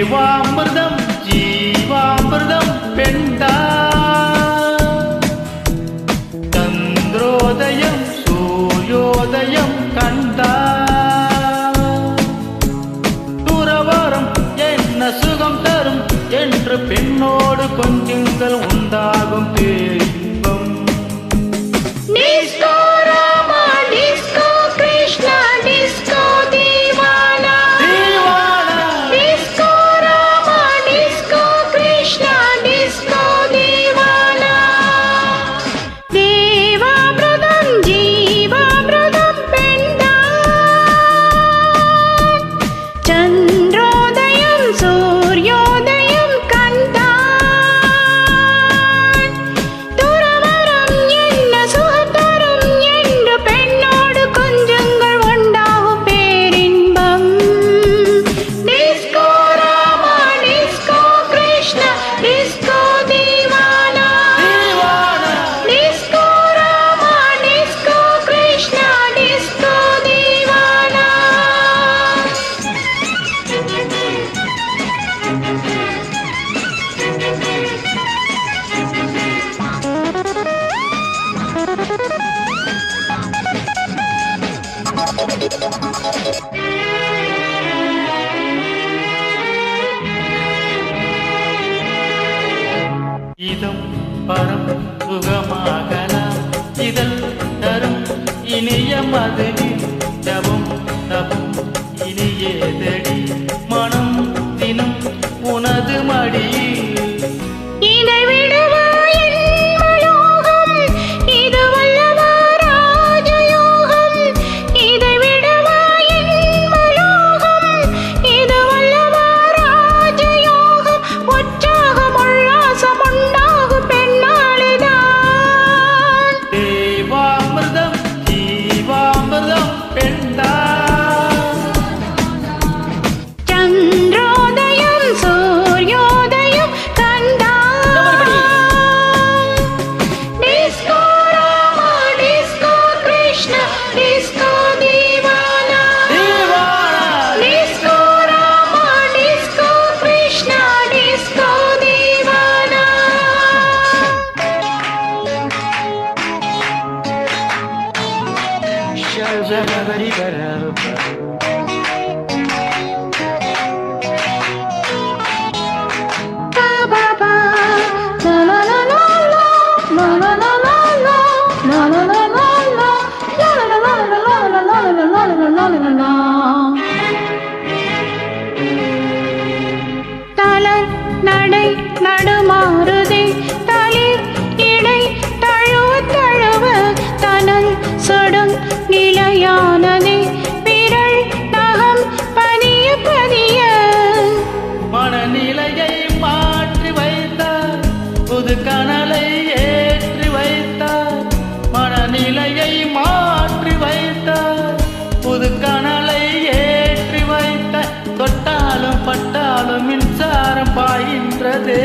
ஜீவாமிர்தம் ஜீவாமிர்தம் பெண்டா. சந்திரோதயம் சூரியோதயம் கண்டா. துறவரம் என்ன சுகம் தரும் என்று பெண்ணோடு கொஞ்சம் இனிதல் தரும். இனிய மதுவில் தவம் தவம். இனிய தடி மனம் தினம் உனது மடியில் தன் நடை நடுமாறுதே தலை இடை தழுவ தழுவ தனல் சொடும் நிலையானதே விரல் நகம் பதிய பதிய மனநிலையை மாற்றி வைத்தார் புது கனலை ஏற்றி வைத்தார். மனநிலையை மாற்றி வைத்தார் புது கனலை ஏற்றி வைத்த தொட்டாலும் பட்டாலும் ஆரம்பாகின்றதே